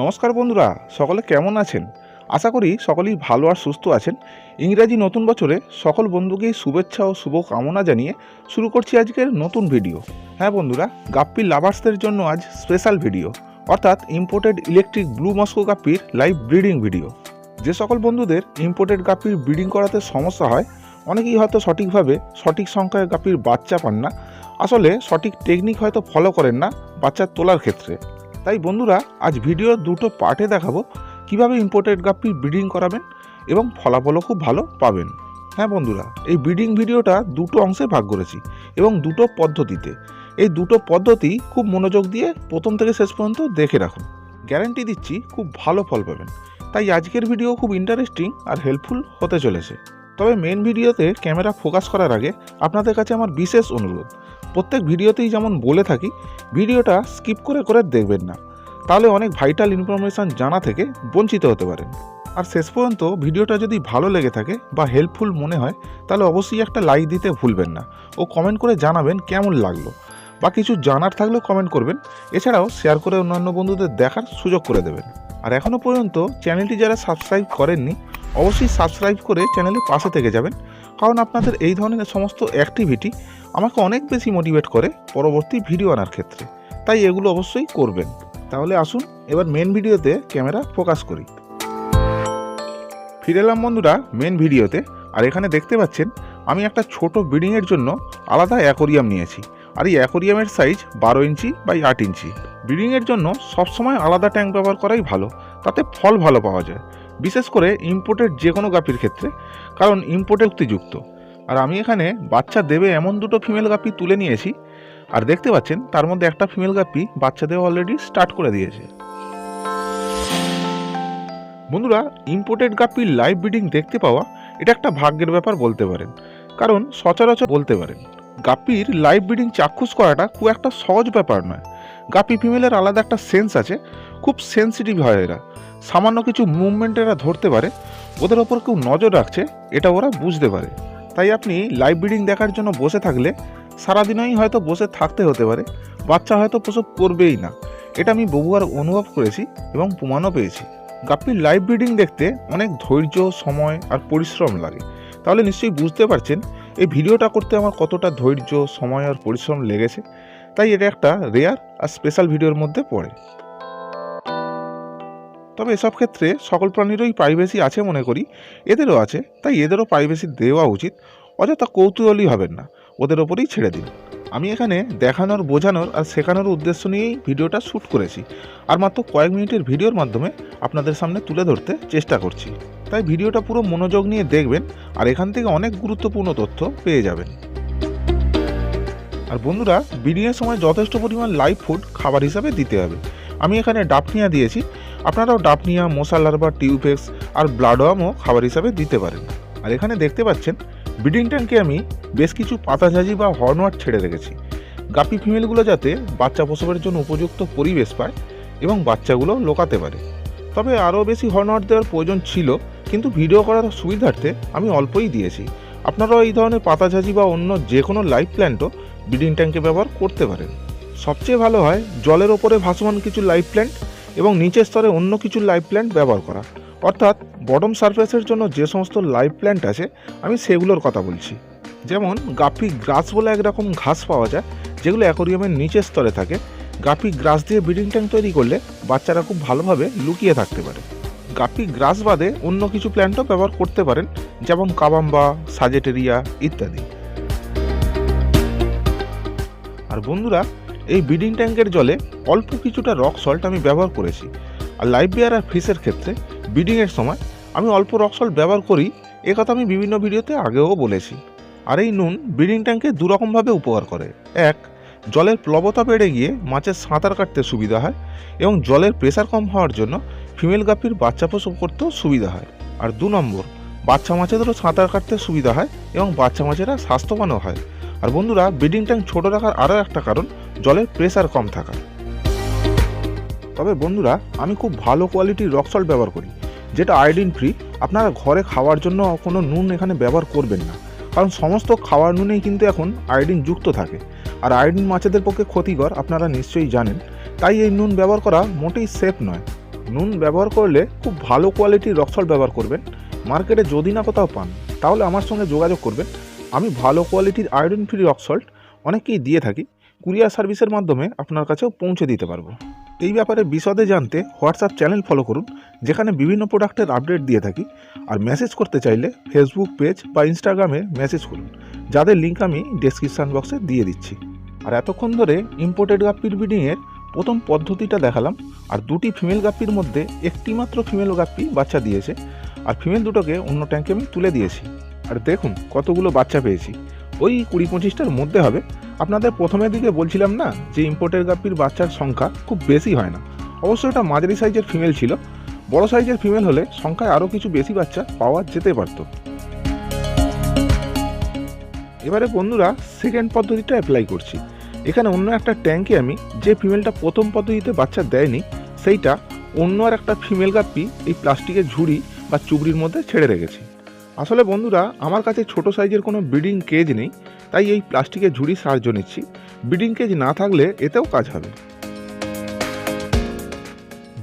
নমস্কার বন্ধুরা, সকলে কেমন আছেন? আশা করি সকলেই ভালো আর সুস্থ আছেন। ইংরাজি নতুন বছরে সকল বন্ধুকেই শুভেচ্ছা ও শুভ কামনা জানিয়ে শুরু করছি আজকের নতুন ভিডিও। হ্যাঁ বন্ধুরা, গাপ্পি লাভার্সদের জন্য আজ স্পেশাল ভিডিও, অর্থাৎ ইম্পোর্টেড ইলেকট্রিক ব্লু মস্কো গাপ্পির লাইভ ব্রিডিং ভিডিও যে সকল বন্ধুদের ইম্পোর্টেড গাপ্পির ব্রিডিং করাতে সমস্যা হয়, অনেকেই হয়তো সঠিকভাবে সঠিক সংখ্যায় গাপ্পির বাচ্চা পান না। আসলে সঠিক টেকনিক হয়তো ফলো করেন না বাচ্চা তোলার ক্ষেত্রে। তাই বন্ধুরা, আজ ভিডিওর দুটো পার্টে দেখাবো কীভাবে ইম্পোর্টেড গাপ্পি ব্রিডিং করাবেন এবং ফলাফলও খুব ভালো পাবেন। হ্যাঁ বন্ধুরা, এই ব্রিডিং ভিডিওটা দুটো অংশে ভাগ করেছি এবং দুটো পদ্ধতিতে। এই দুটো পদ্ধতি খুব মনোযোগ দিয়ে প্রথম থেকে শেষ পর্যন্ত দেখে রাখুন। গ্যারান্টি দিচ্ছি খুব ভালো ফল পাবেন। তাই আজকের ভিডিও খুব ইন্টারেস্টিং আর হেল্পফুল হতে চলেছে। তবে মেন ভিডিওতে ক্যামেরা ফোকাস করার আগে আপনাদের কাছে আমার বিশেষ অনুরোধ। প্রত্যেক ভিডিওতেই যেমন বলে থাকি, ভিডিওটা স্কিপ করে করে দেখবেন না। তাহলে অনেক ভাইটাল ইনফরমেশান জানা থেকে বঞ্চিত হতে পারেন। আর শেষ পর্যন্ত ভিডিওটা যদি ভালো লেগে থাকে বা হেল্পফুল মনে হয়, তাহলে অবশ্যই একটা লাইক দিতে ভুলবেন না ও কমেন্ট করে জানাবেন কেমন লাগল। বা কিছু জানার থাকলেও কমেন্ট করবেন, এছাড়াও শেয়ার করে অন্যান্য বন্ধুদের দেখার সুযোগ করে দেবেন। আর এখনও পর্যন্ত চ্যানেলটি যারা সাবস্ক্রাইব করেননি, অবশ্যই সাবস্ক্রাইব করে চ্যানেলের পাশে থেকে যাবেন। কারণ আপনাদের এই ধরনের সমস্ত অ্যাক্টিভিটি আমাকে অনেক বেশি মোটিভেট করে পরবর্তী ভিডিও আনার ক্ষেত্রে। তাই এগুলো অবশ্যই করবেন। তাহলে আসুন, এবার মেন ভিডিওতে ক্যামেরা ফোকাস করি। ফিরে এলাম বন্ধুরা মেন ভিডিওতে আর এখানে দেখতে পাচ্ছেন, আমি একটা ছোট ব্রিডিংয়ের জন্য আলাদা অ্যাকোরিয়াম নিয়েছি। আর এই অ্যাকোরিয়ামের সাইজ বারো ইঞ্চি বাই আট ইঞ্চি। ব্রিডিংয়ের জন্য সবসময় আলাদা ট্যাঙ্ক ব্যবহার করাই ভালো। তাতে ফল ভালো পাওয়া যায়। বিশেষ করে ইম্পোর্টেড যে কোনো গাপির ক্ষেত্রে, কারণ ইম্পোর্টে উক্তিযুক্ত। আর আমি এখানে বাচ্চা দেবে এমন দুটো ফিমেল গাপি তুলে নিয়েছি, আর দেখতে পাচ্ছেন তার মধ্যে একটা ফিমেল গাপি বাচ্চা দেওয়া অলরেডি স্টার্ট করে দিয়েছে। বন্ধুরা ইম্পোর্টেড গাপির লাইভ ব্রিডিং দেখতে পাওয়া, এটা একটা ভাগ্যের ব্যাপার বলতে পারেন। কারণ সচরাচর বলতে পারেন গাপির লাইভ ব্রিডিং চাক্ষুষ করাটা খুব একটা সহজ ব্যাপার নয়। গাপি ফিমেলের আলাদা একটা সেন্স আছে, খুব সেন্সিটিভ হয় এরা। সামান্য কিছু মুভমেন্ট এরা ধরতে পারে, ওদের ওপর কেউ নজর রাখছে, এটা ওরা বুঝতে পারে। তাই আপনি লাইভ ব্রিডিং দেখার জন্য বসে থাকলে সারাদিনই হয়তো বসে থাকতে হতে পারে, বাচ্চা হয়তো প্রসব করবেই না। এটা আমি বহুবার অনুভব করেছি এবং প্রমাণও পেয়েছি। গাপ্পির লাইভ ব্রিডিং দেখতে অনেক ধৈর্য, সময় আর পরিশ্রম লাগে। তাহলে নিশ্চয়ই বুঝতে পারছেন এই ভিডিওটা করতে আমার কতটা ধৈর্য, সময় আর পরিশ্রম লেগেছে। তাই এটা একটা রেয়ার আর স্পেশাল ভিডিওর মধ্যে পড়ে। তবে এসব ক্ষেত্রে সকল প্রাণীরই প্রাইভেসি আছে মনে করি। এদেরও আছে, তাই এদেরও প্রাইভেসি দেওয়া উচিত। অযথা কৌতূহলী হবেন না। ওদের ওপরেই ছেড়ে দিন। আমি এখানে দেখানোর, বোঝানোর আর শেখানোর উদ্দেশ্য নিয়েই ভিডিওটা শ্যুট করেছি। আর মাত্র কয়েক মিনিটের ভিডিওর মাধ্যমে আপনাদের সামনে তুলে ধরতে চেষ্টা করছি। তাই ভিডিওটা পুরো মনোযোগ নিয়ে দেখবেন আর এখান থেকে অনেক গুরুত্বপূর্ণ তথ্য পেয়ে যাবেন। আর বন্ধুরা ব্রিডিংয়ের সময় যথেষ্ট পরিমাণ লাইভ ফুড খাবার হিসাবে দিতে হবে। আমি এখানে ডাপনিয়া দিয়েছি। আপনারাও ডাপনিয়া মশা বা টিউবেক্স আর ব্লাডওয়ামও খাবার হিসাবে দিতে পারেন। আর এখানে দেখতে পাচ্ছেন, ব্রিডিং ট্যাঙ্কে আমি বেশ কিছু পাতাঝাজি বা হর্নওয়াট ছেড়ে রেখেছি। গাপি ফিমেলগুলো যাতে বাচ্চা প্রসবের জন্য উপযুক্ত পরিবেশ পায় এবং বাচ্চাগুলো লোকাতে পারে। তবে আরও বেশি হর্নওয়াট দেওয়ার প্রয়োজন ছিল, কিন্তু ভিডিও করার সুবিধার্থে আমি অল্পই দিয়েছি। আপনারাও এই ধরনের পাতাঝাজি বা অন্য যে কোনো লাইফ প্ল্যান্টও ব্রিডিং ট্যাঙ্কে ব্যবহার করতে পারেন। সবচেয়ে ভালো হয় জলের ওপরে ভাসমান কিছু লাইফ প্ল্যান্ট এবং নিচের স্তরে অন্য কিছু লাইফ প্ল্যান্ট ব্যবহার করা। অর্থাৎ বটম সারফেসের জন্য যে সমস্ত লাইফ প্ল্যান্ট আছে, আমি সেগুলোর কথা বলছি। যেমন গাপি গ্রাস বলে একরকম ঘাস পাওয়া যায়, যেগুলো অ্যাকোরিয়ামের নিচের স্তরে থাকে। গাপি গ্রাস দিয়ে ব্রিডিং ট্যাঙ্ক তৈরি করলে বাচ্চারা খুব ভালোভাবে লুকিয়ে থাকতে পারে। গাপি গ্রাস বাদে অন্য কিছু প্ল্যান্টও ব্যবহার করতে পারেন, যেমন কাবাম্বা সাজেটেরিয়া ইত্যাদি। আর বন্ধুরা এই ব্রিডিং ট্যাঙ্কের জলে অল্প কিছুটা রক সল্ট আমি ব্যবহার করেছি। আর লাইভ বিয়ার আর ফিশের ক্ষেত্রে ব্রিডিংয়ের সময় আমি অল্প রক সল্ট ব্যবহার করি, এ কথা আমি বিভিন্ন ভিডিওতে আগেও বলেছি। আর এই নুন ব্রিডিং ট্যাঙ্কে দুরকমভাবে উপকার করে। এক, জলের প্লবতা বেড়ে গিয়ে মাছের সাঁতার কাটতে সুবিধা হয় এবং জলের প্রেসার কম হওয়ার জন্য ফিমেল গাপির বাচ্চা প্রসব করতেও সুবিধা হয়। আর দু নম্বর, বাচ্চা মাছেদেরও সাঁতার কাটতে সুবিধা হয় এবং বাচ্চা মাছেরা স্বাস্থ্যবানও হয়। আর বন্ধুরা ব্রিডিং ট্যাঙ্ক ছোটো রাখার আরও একটা কারণ জলের প্রেসার কম থাকা। তবে বন্ধুরা, আমি খুব ভালো কোয়ালিটির রক সল্ট ব্যবহার করি, যেটা আয়োডিন ফ্রি আপনারা ঘরে খাওয়ার জন্য কোনো নুন এখানে ব্যবহার করবেন না। কারণ সমস্ত খাওয়ার নুনেই কিন্তু এখন আয়োডিন যুক্ত থাকে। আর আয়োডিন মাছেদের পক্ষে ক্ষতিকর, আপনারা নিশ্চয়ই জানেন। তাই এই নুন ব্যবহার করা মোটেই সেফ নয়। নুন ব্যবহার করলে খুব ভালো কোয়ালিটির রক সল্ট ব্যবহার করবেন। মার্কেটে যদি না কোথাও পান, তাহলে আমার সঙ্গে যোগাযোগ করবেন। আমি ভালো কোয়ালিটির আয়রন ফ্রি রক সল্ট অনেককেই দিয়ে থাকি। কুরিয়ার সার্ভিসের মাধ্যমে আপনার কাছেও পৌঁছে দিতে পারব। এই ব্যাপারে বিশদে জানতে হোয়াটসঅ্যাপ চ্যানেল ফলো করুন, যেখানে বিভিন্ন প্রোডাক্টের আপডেট দিয়ে থাকি। আর মেসেজ করতে চাইলে ফেসবুক পেজ বা ইনস্টাগ্রামে মেসেজ করুন, যাদের লিঙ্ক আমি ডেসক্রিপশান বক্সে দিয়ে দিচ্ছি। আর এতক্ষণ ধরে ইম্পোর্টেড গাপ্পির ব্রিডিংয়ের প্রথম পদ্ধতিটা দেখালাম, আর দুটি ফিমেল গাপ্পির মধ্যে একটি মাত্র ফিমেল গাপ্পি বাচ্চা দিয়েছে, আর ফিমেল দুটোকে অন্য ট্যাঙ্কে আমি তুলে দিয়েছি। আর দেখুন কতগুলো বাচ্চা পেয়েছি। ওই কুড়ি পঁচিশটার মধ্যে হবে আপনাদের প্রথমের দিকে বলছিলাম না যে ইম্পোর্টের গাপ্পির বাচ্চার সংখ্যা খুব বেশি হয় না। অবশ্য এটা মাঝারি সাইজের ফিমেল ছিল। বড় সাইজের ফিমেল হলে সংখ্যায় আরও কিছু বেশি বাচ্চা পাওয়া যেতে পারতো। এবারে বন্ধুরা সেকেন্ড পদ্ধতিটা অ্যাপ্লাই করছি। এখানে অন্য একটা ট্যাঙ্কে আমি যে ফিমেলটা প্রথম পদ্ধতিতে বাচ্চা দেয়নি, সেইটা অন্য আর একটা ফিমেল গাপ্পি এই প্লাস্টিকের ঝুড়ি বা চুবড়ির মধ্যে ছেড়ে রেখেছি। আসলে বন্ধুরা, আমার কাছে ছোট সাইজের কোনো ব্রিডিং কেজ নেই। তাই এই প্লাস্টিকের ঝুড়ি সাহায্য নিচ্ছি। ব্রিডিং কেজ না থাকলে এতেও কাজ হবে।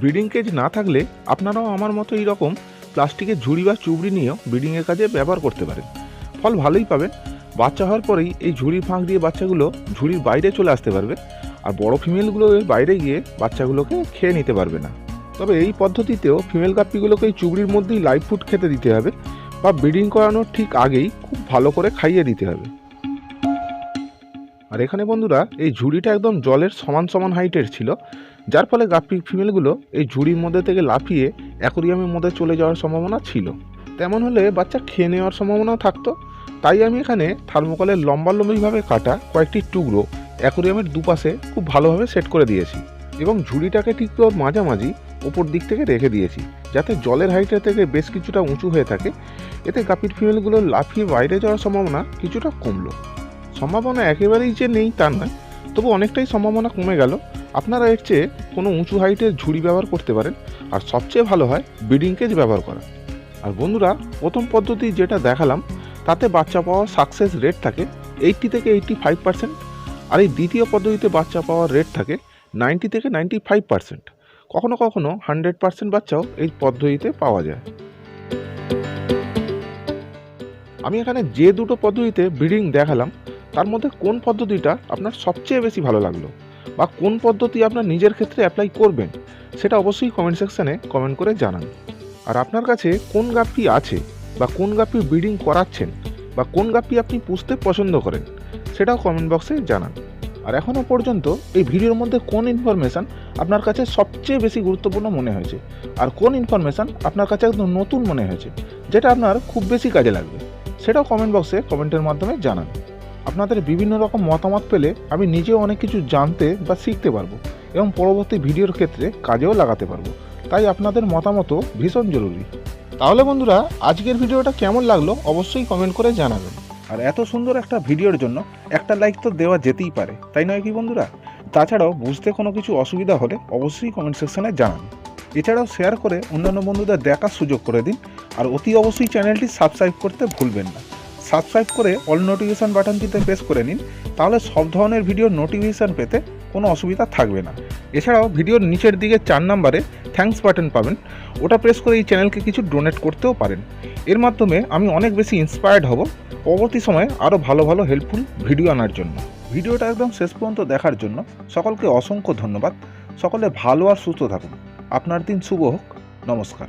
ব্রিডিং কেজ না থাকলে আপনারাও আমার মতো এই রকম প্লাস্টিকের ঝুড়ি বা চুবড়ি নিয়েও ব্রিডিংয়ের কাজে ব্যবহার করতে পারেন। ফল ভালোই পাবেন। বাচ্চা হওয়ার পরেই এই ঝুড়ির ফাঁক দিয়ে বাচ্চাগুলো ঝুড়ির বাইরে চলে আসতে পারবে আর বড় ফিমেলগুলো এর বাইরে গিয়ে বাচ্চাগুলোকে খেয়ে নিতে পারবে না। তবে এই পদ্ধতিতেও ফিমেল গাপ্পিগুলোকে এই চুবড়ির মধ্যেই লাইভ ফুড খেতে দিতে হবে বা ব্রিডিং করানোর ঠিক আগেই খুব ভালো করে খাইয়ে দিতে হবে। আর এখানে বন্ধুরা, এই ঝুড়িটা একদম জলের সমান সমান হাইটের ছিল, যার ফলে গাপ্পি ফিমেলগুলো এই ঝুড়ির মধ্যে থেকে লাফিয়ে অ্যাকোরিয়ামের মধ্যে চলে যাওয়ার সম্ভাবনা ছিল। তেমন হলে বাচ্চা খেয়ে নেওয়ার সম্ভাবনাও থাকতো। তাই আমি এখানে থার্মোকলের লম্বালম্বিভাবে কাটা কয়েকটি টুকরো অ্যাকোরিয়ামের দুপাশে খুব ভালোভাবে সেট করে দিয়েছি এবং ঝুড়িটাকে ঠিক ওর মাঝামাঝি ওপর দিক থেকে রেখে দিয়েছি, যাতে জলের হাইটের থেকে বেশ কিছুটা উঁচু হয়ে থাকে। এতে গাপির ফিমেলগুলো লাফিয়ে বাইরে যাওয়ার সম্ভাবনা কিছুটা কমলো। সম্ভাবনা একেবারেই যে নেই তা নয়, তবু অনেকটাই সম্ভাবনা কমে গেল। আপনারা এর চেয়ে কোনো উঁচু হাইটের ঝুড়ি ব্যবহার করতে পারেন, আর সবচেয়ে ভালো হয় ব্রিডিং কেজ ব্যবহার করা। আর বন্ধুরা, প্রথম পদ্ধতি যেটা দেখালাম, তাতে বাচ্চা পাওয়ার সাকসেস রেট থাকে এইটটি থেকে এইটটি ফাইভ পার্সেন্ট আর এই দ্বিতীয় পদ্ধতিতে বাচ্চা পাওয়ার রেট থাকে নাইনটি থেকে নাইনটি ফাইভ পার্সেন্ট কখনো কখনো হান্ড্রেড পার্সেন্ট বাচ্চাও এই পদ্ধতিতে পাওয়া যায়। আমি এখানে যে দুটো পদ্ধতিতে ব্রিডিং দেখালাম তার মধ্যে কোন পদ্ধতিটা আপনার সবচেয়ে বেশি ভালো লাগল? বা কোন পদ্ধতি আপনার নিজের ক্ষেত্রে অ্যাপ্লাই করবেন? সেটা অবশ্যই কমেন্ট সেকশানে কমেন্ট করে জানান। আর আপনার কাছে কোন গাপ্পি আছে? বা কোন গাপ্পি ব্রিডিং করাচ্ছেন? বা কোন গাপ্পি আপনি পুষতে পছন্দ করেন? সেটাও কমেন্ট বক্সে জানান। আর এখনও পর্যন্ত এই ভিডিওর মধ্যে কোন ইনফরমেশান আপনার কাছে সবচেয়ে বেশি গুরুত্বপূর্ণ মনে হয়েছে? আর কোন ইনফরমেশান আপনার কাছে একদম নতুন মনে হয়েছে? যেটা আপনার খুব বেশি কাজে লাগবে? সেটাও কমেন্ট বক্সে কমেন্টের মাধ্যমে জানান। আপনাদের বিভিন্ন রকম মতামত পেলে আমি নিজেও অনেক কিছু জানতে বা শিখতে পারব এবং পরবর্তী ভিডিওর ক্ষেত্রে কাজেও লাগাতে পারব। তাই আপনাদের মতামতও ভীষণ জরুরি। তাহলে বন্ধুরা, আজকের ভিডিওটা কেমন লাগল অবশ্যই কমেন্ট করে জানাবেন। আর এত সুন্দর একটা ভিডিওর জন্য একটা লাইক তো দেওয়া যেতেই পারে, তাই নয় কি বন্ধুরা? তাছাড়াও বুঝতে কোনো কিছু অসুবিধা হলে অবশ্যই কমেন্ট সেকশনে জানান। এছাড়াও শেয়ার করে অন্যান্য বন্ধুদের দেখার সুযোগ করে দিন, আর অতি অবশ্যই চ্যানেলটি সাবস্ক্রাইব করতে ভুলবেন না। সাবস্ক্রাইব করে অল নোটিফিকেশান বাটনটিতে প্রেস করে নিন, তাহলে সব ধরনের ভিডিওর নোটিফিকেশান পেতে কোনো অসুবিধা থাকবে না। এছাড়াও ভিডিওর নিচের দিকে চার নাম্বারে থ্যাঙ্কস বাটন পাবেন, ওটা প্রেস করে এই চ্যানেলকে কিছু ডোনেট করতেও পারেন। এর মাধ্যমে আমি অনেক বেশি ইন্সপায়ার্ড হব পরবর্তী সময়ে আরও ভালো ভালো হেল্পফুল ভিডিও আনার জন্য। ভিডিওটা একদম শেষ পর্যন্ত দেখার জন্য সকলকে অসংখ্য ধন্যবাদ। সকলে ভালো আর সুস্থ থাকুন। আপনার দিন শুভ হোক। নমস্কার।